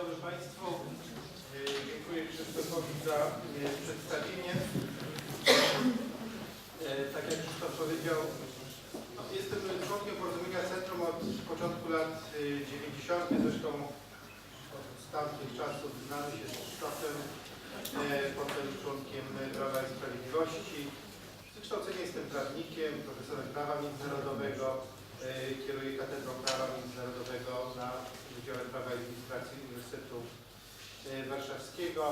dobry Państwu. E, Dziękuję Krzysztofowi za e, przedstawienie. E, Tak jak Krzysztof powiedział, no, jestem członkiem Porozumienia Centrum od początku lat e, 90. Zresztą od tamtych czasów znamy się z Krzysztofem. Potem członkiem Prawa i Sprawiedliwości. Z wykształcenia jestem prawnikiem, profesorem prawa międzynarodowego. Kieruję Katedrą Prawa Międzynarodowego na Wydziale Prawa i Administracji Uniwersytetu e, Warszawskiego.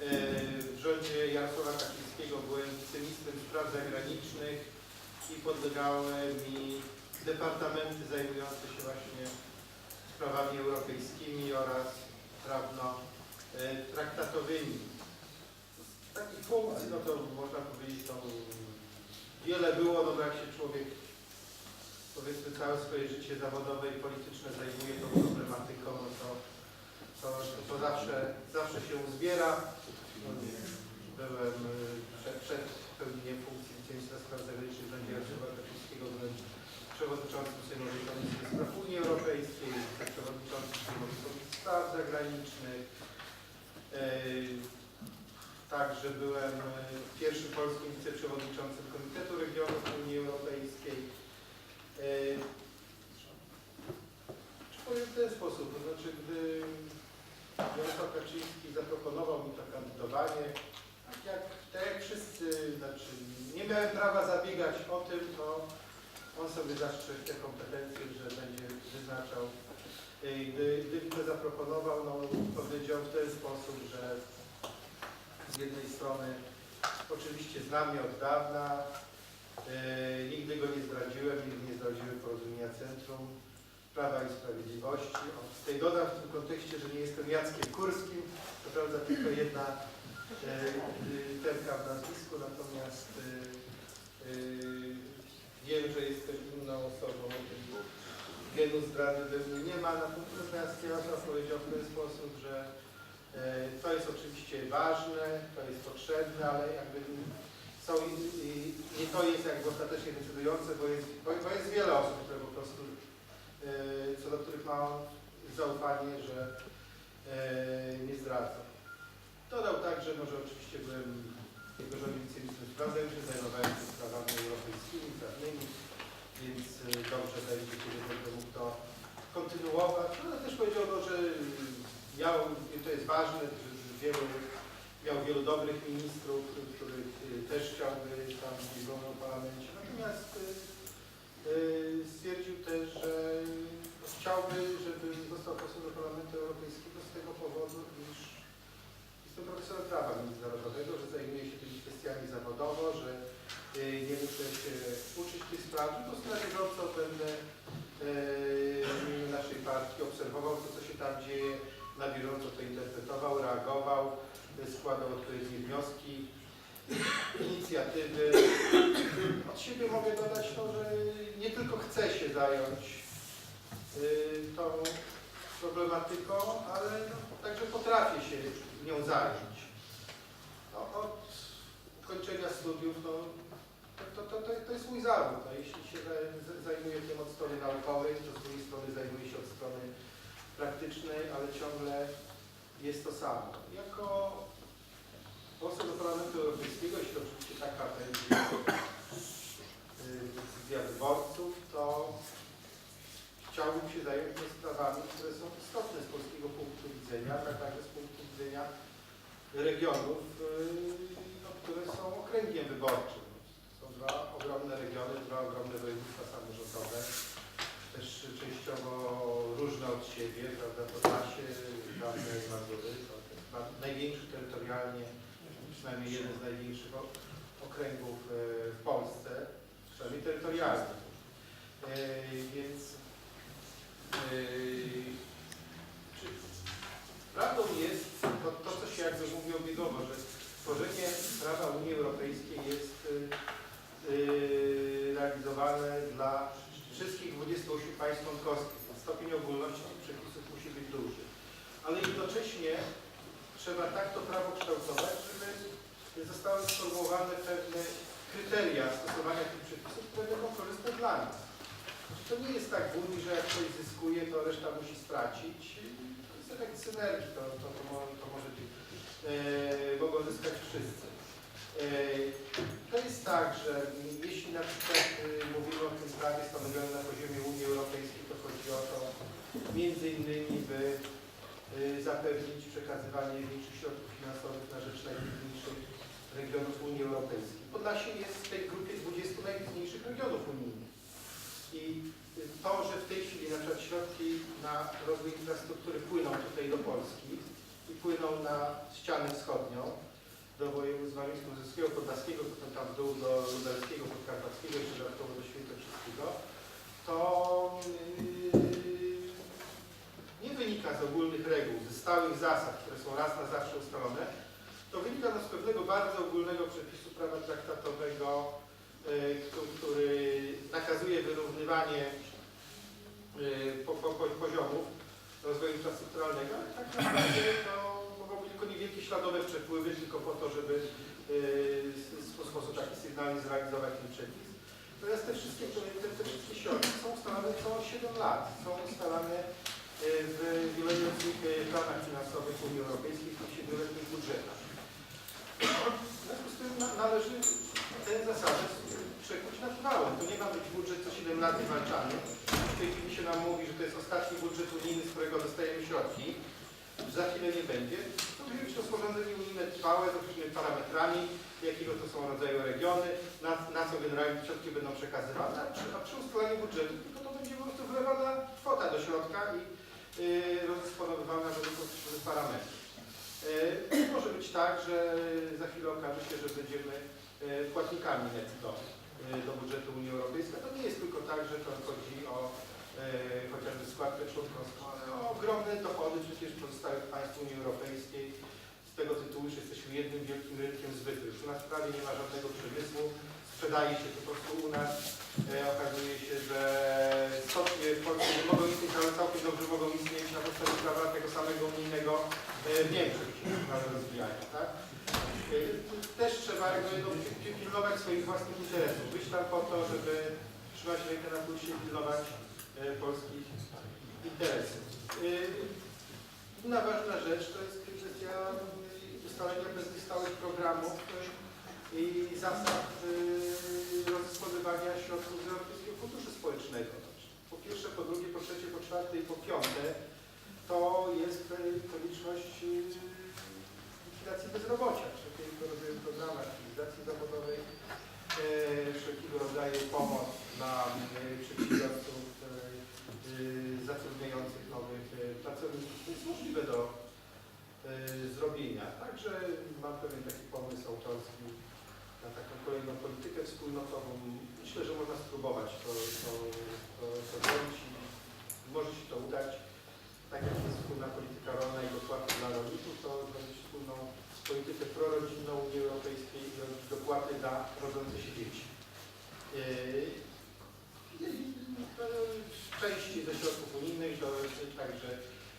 E, W rządzie Jarosława Kaczyńskiego byłem wiceministrem spraw zagranicznych i podlegały mi departamenty zajmujące się właśnie sprawami europejskimi oraz prawno-traktatowymi. Z takich funkcji, no to można powiedzieć, to wiele było, no jak się człowiek powiedzmy całe swoje życie zawodowe i polityczne zajmuje tą problematyką, no to, to, to, zawsze, zawsze się uzbiera. Byłem y, przed, przed pełnieniem funkcji wiceministra spraw zagranicznych w rządzie Jarosława Kaczyńskiego, byłem przewodniczącym Sejmowej Komisji Spraw Unii Europejskiej, przewodniczącym Sejmowej Komisji Spraw Zagranicznych. Y, Także byłem y, pierwszym polskim wiceprzewodniczącym Komitetu Regionów Unii Europejskiej. Powiem w ten sposób, to znaczy gdy Jarosław Kaczyński zaproponował mi to kandydowanie, tak jak, tak jak wszyscy, znaczy nie miałem prawa zabiegać o tym, to on sobie zastrzegł te kompetencje, że będzie wyznaczał. Gdy, gdy mi to zaproponował, no powiedział w ten sposób, że z jednej strony oczywiście znam mnie od dawna, E, nigdy go nie zdradziłem, nigdy zdradziłem porozumienia Centrum Prawa i Sprawiedliwości. O, tutaj dodam w tym kontekście, że nie jestem Jackiem Kurskim, to prawda tylko jedna e, literka w nazwisku, natomiast e, e, wiem, że jestem inną osobą, genu zdrady we mnie nie ma, natomiast Jarosław powiedział w ten sposób, że e, to jest oczywiście ważne, to jest potrzebne, ale jakby są i, i, nie to jest jakby ostatecznie decydujące, bo jest, bo, bo jest wiele osób, które po prostu, e, co do których mam zaufanie, że e, nie zdradzą. Dodał także, no, że oczywiście byłem jego rządzie wiceministrem spraw zagranicznych, zajmowałem się sprawami europejskimi, prawnymi, więc e, dobrze będzie, kiedy będę mógł to kontynuować. No, ale też powiedział, no, że i to jest ważne, że wielu miał wielu dobrych ministrów, których y, też chciałby tam w parlamencie. Natomiast y, y, stwierdził też, że chciałby, żeby został posłem do Parlamentu Europejskiego z tego powodu, iż jestem profesorem prawa międzynarodowego, że zajmuję się tymi kwestiami zawodowo, że nie muszę się uczyć tych spraw po prostu na będę w imieniu naszej partii obserwował to, co się tam dzieje, na bieżąco to interpretował, reagował, składał odpowiednie wnioski, inicjatywy. Od siebie mogę dodać to, że nie tylko chcę się zająć y, tą problematyką, ale no, także potrafię się nią zająć. No, od ukończenia studiów no, to, to, to, to jest mój zawód. No, jeśli się za- zajmuję tym od strony naukowej, to z drugiej strony zajmuję się od strony praktycznej, ale ciągle jest to samo. Jako poseł do Parlamentu Europejskiego, jeśli oczywiście taka będzie decyzja wyborców, to chciałbym się zająć sprawami, które są istotne z polskiego punktu widzenia, tak także z punktu widzenia regionów, y, no, które są okręgiem wyborczym. Są dwa ogromne regiony, dwa ogromne województwa samorządowe, też częściowo różne od siebie, prawda, Podlasie, dawne Mazury, to na- największy terytorialnie, przynajmniej jeden z największych okręgów e, w Polsce, przynajmniej terytorialnie. E, Więc e, czy prawdą jest to, to, co się jakby mówi obiegowo, że tworzenie prawa Unii Europejskiej jest e, e, realizowane dla wszystkich 28 państw członkowskich. Stopień ogólności tych przepisów musi być duży. Ale jednocześnie trzeba tak to prawo kształtować, żeby zostały sformułowane pewne kryteria stosowania tych przepisów, które będą korzystne dla nas. Znaczy, To nie jest tak w Unii, że jak ktoś zyskuje, to reszta musi stracić. To jest efekt synergii, to, to, to, to może być, e, mogą zyskać wszyscy. E, to jest tak, że jeśli na przykład e, mówimy o tym prawie stanowionym na poziomie Unii Europejskiej, to chodzi o to między innymi, by zapewnić przekazywanie większych środków finansowych na rzecz najbiedniejszych regionów Unii Europejskiej. Podlasie jest w tej grupie 20 najbiedniejszych regionów unijnych. I to, że w tej chwili na przykład środki na rozwój infrastruktury płyną tutaj do Polski i płyną na ścianę wschodnią, do województw warmińsko-mazurskiego, podlaskiego, potem tam w dół do lubelskiego, podkarpackiego, jeszcze dodatkowo do świętokrzyskiego, bardzo ogólnego przepisu prawa traktatowego, y, któ- który nakazuje wyrównywanie y, po, po, po, poziomów rozwoju infrastrukturalnego, ale tak naprawdę to mogą być tylko niewielkie śladowe przepływy, tylko po to, żeby y, w sposób taki sygnalny zrealizować ten przepis. Natomiast te wszystkie, te, te wszystkie środki są ustalane co 7 lat, są ustalane w wieloletnich planach finansowych Unii Europejskiej, w tych siedmioletnich budżetach. W związku z tym na- należy tę zasadę przekuć na trwałą. To nie ma być budżet co 7 lat zwalczany. W tej chwili się nam mówi, że to jest ostatni budżet unijny, z którego dostajemy środki. Za chwilę nie będzie. To musi być rozporządzenie unijne trwałe z określonymi parametrami, jakiego to są rodzaju regiony, na, na co generalnie środki będą przekazywane, a przy, a przy ustalaniu budżetu tylko to będzie po prostu wlewana kwota do środka i yy, rozdysponowywana według określonych parametrów. Yy, może być tak, że za chwilę okaże się, że będziemy yy, płatnikami netto yy, do budżetu Unii Europejskiej. To nie jest tylko tak, że to chodzi o chociażby składkę członkowską, ale o ogromne dochody przecież pozostałych państw Unii Europejskiej z tego tytułu, że jesteśmy jednym wielkim rynkiem zbytych. U nas prawie nie ma żadnego przemysłu, sprzedaje się po prostu u nas. E, okazuje się, że w Polsce nie mogą istnieć, ale całkiem dobrze mogą istnieć na podstawie prawa tego samego unijnego e, w Niemczech się rozwijają. Tak? E, też trzeba no, pi- pi- pilnować swoich własnych interesów. Być tam po to, żeby trzymać rękę na pulsie i pilnować polskich interesów. Inna ważna rzecz to jest kwestia ustalenia pewnych stałych programów i zasad y, rozdysponowywania środków z Europejskiego Funduszu Społecznego. Po pierwsze, po drugie, po trzecie, po czwarte i po piąte to jest konieczność y, likwidacji bezrobocia, politykę wspólnotową. Myślę, że można spróbować to, to, to, to zrobić i może się to udać. Tak jak jest wspólna polityka rolna i dopłaty dla rolników, to zrobić wspólną politykę prorodzinną Unii Europejskiej i robić dopłaty dla rodzących się dzieci. Yy, w części ze środków unijnych, także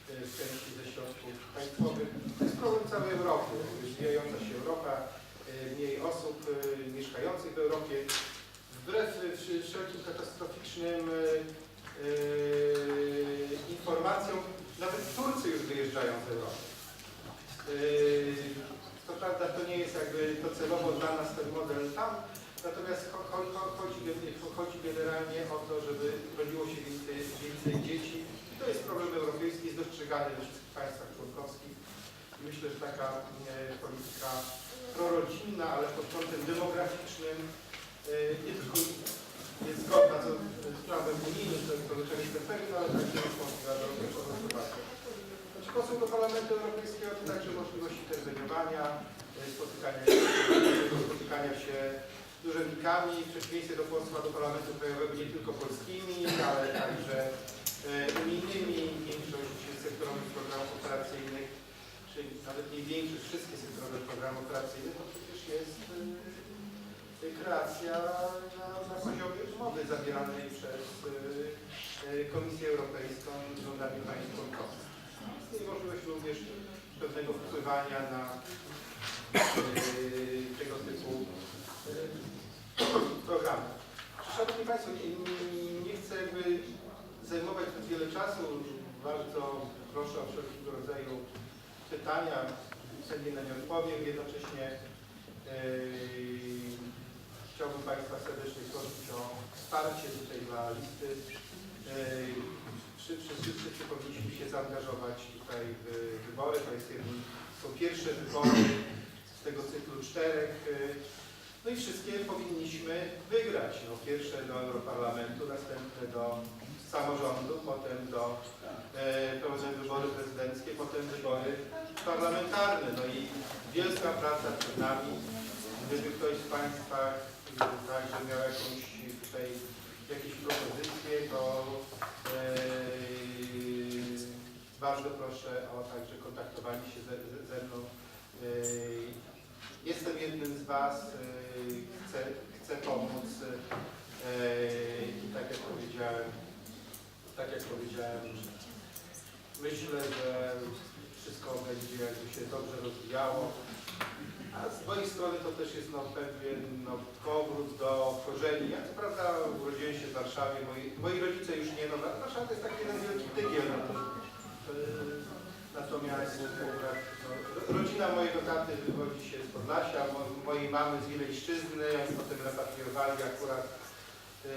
w części ze środków państwowych. To jest problem całej Europy. Rozwijająca się Europa, e, mniej osób e, mieszkających w Europie. Wbrew e, wsz- wszelkim katastroficznym e, e, informacjom, nawet Turcy już wyjeżdżają z Europy. E, Co prawda to nie jest jakby docelowo dla nas ten model tam, Natomiast cho- cho- cho- chodzi, chodzi generalnie o to, żeby rodziło się więcej, więcej dzieci. I to jest problem europejski, jest dostrzegany we wszystkich państwach członkowskich. Myślę, że taka e, polityka prorodzinna, ale pod kątem demograficznym e, nie tylko jest zgodna z, prawem unijnym, to jest czego jestem pewien, ale także jest możliwa do przeprowadzowania. Znaczy, poseł do Parlamentu Europejskiego to także możliwość interweniowania, e, spotykania się, spotykania się z urzędnikami, w przeciwieństwie do posła do Parlamentu Krajowego nie tylko polskimi, ale także e, unijnymi. Większość sektorowych programów operacyjnych, czyli nawet nie większość, wszystkie sektorowe programy operacyjne, to przecież jest e, kreacja na, na poziomie umowy zawieranej przez e, e, Komisję Europejską z rządami państw członkowskich. Jest możliwość również pewnego wpływania na e, tego typu programy. Szanowni Państwo, nie chcę jakby zajmować zbyt wiele czasu, bardzo proszę o wszelkiego rodzaju pytania, chętnie na nie odpowiem. Jednocześnie yy, chciałbym Państwa serdecznie prosić o wsparcie tutaj dla listy. Wszyscy, wszyscy, powinniśmy się zaangażować tutaj w wybory. To jest jeden, są pierwsze wybory z tego cyklu czterech. No i wszystkie powinniśmy wygrać. No, pierwsze do Europarlamentu, następne do samorządu, potem do e, wybory prezydenckie, potem wybory parlamentarne. No i wielka praca przed nami. Gdyby ktoś z Państwa także miał jakąś tutaj jakieś propozycje, to e, bardzo proszę o także kontaktowanie się ze, ze, mną. E, Jestem jednym z Was, e, chcę, chcę pomóc i tak jak powiedziałem, tak jak powiedziałem, myślę, że wszystko będzie jakby się dobrze rozwijało. A z mojej strony to też jest no, pewien no, powrót do korzeni. Ja co prawda urodziłem się w Warszawie, moi, moi rodzice już nie, no Warszawa to jest taki jeden wielki tygiel. No, to, e, Natomiast no, rodzina mojego taty wywodzi się z Podlasia, mo- mojej mamy z Wileńszczyzny, oni potem repatriowali akurat y,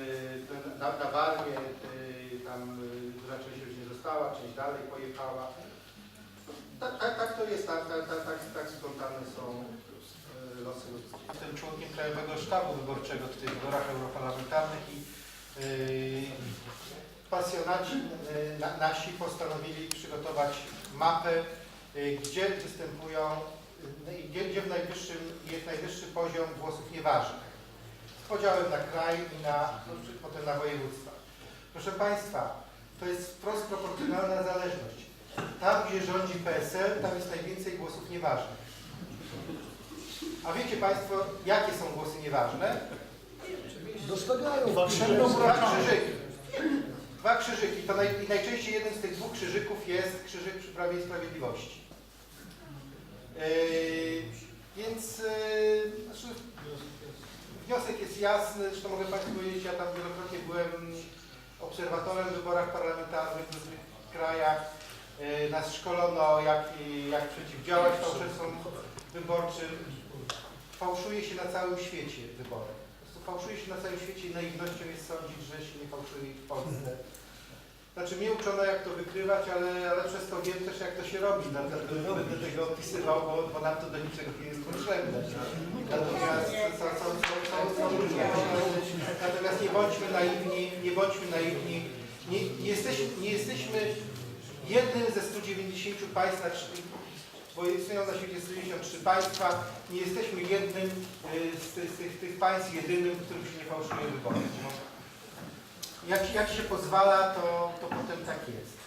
na, na y, tam y, duża część już nie została, część dalej pojechała. Tak, tak, tak to jest, tak, tak, tak, tak, tak członkiem Krajowego Sztabu Wyborczego w tych wyborach europarlamentarnych i y, pasjonaci y, na, nasi postanowili przygotować mapę, y, gdzie występują, y, gdzie, gdzie w najwyższym, jest najwyższy poziom głosów nieważnych. Z podziałem na kraj i na, no, potem na województwa. Proszę Państwa, to jest wprost proporcjonalna zależność. Tam, gdzie rządzi PSL, tam jest najwięcej głosów nieważnych. A wiecie Państwo, jakie są głosy nieważne? Dostawiają. Dwa krzyżyki. Dwa krzyżyki. To naj, i najczęściej jeden z tych dwóch krzyżyków jest krzyżyk przy Prawie i Sprawiedliwości. Yy, więc yy, znaczy, wniosek jest jasny. Zresztą mogę Państwu powiedzieć, ja tam wielokrotnie byłem obserwatorem w wyborach parlamentarnych w różnych krajach. Yy, nas szkolono, jak, jak przeciwdziałać fałszerstwom wyborczym. Fałszuje się na całym świecie wybory. Po prostu fałszuje się na całym świecie i naiwnością jest sądzić, że się nie fałszuje w Polsce. Znaczy mnie uczono jak to wykrywać, ale, ale przez to wiem też jak to się robi. Dlatego nie będę tego opisywał, bo, bo nam to do niczego nie jest potrzebne. Natomiast są różne Natomiast nie bądźmy naiwni, nie bądźmy naiwni. Nie, nie, jesteśmy, nie jesteśmy jednym ze 190 państw, bo istnieją na świecie 193 państwa, nie jesteśmy jednym y, z, tych- z tych, tych państw jedynym, w którym się nie fałszuje wyborów. Jak, jak się pozwala, to, to potem tak jest.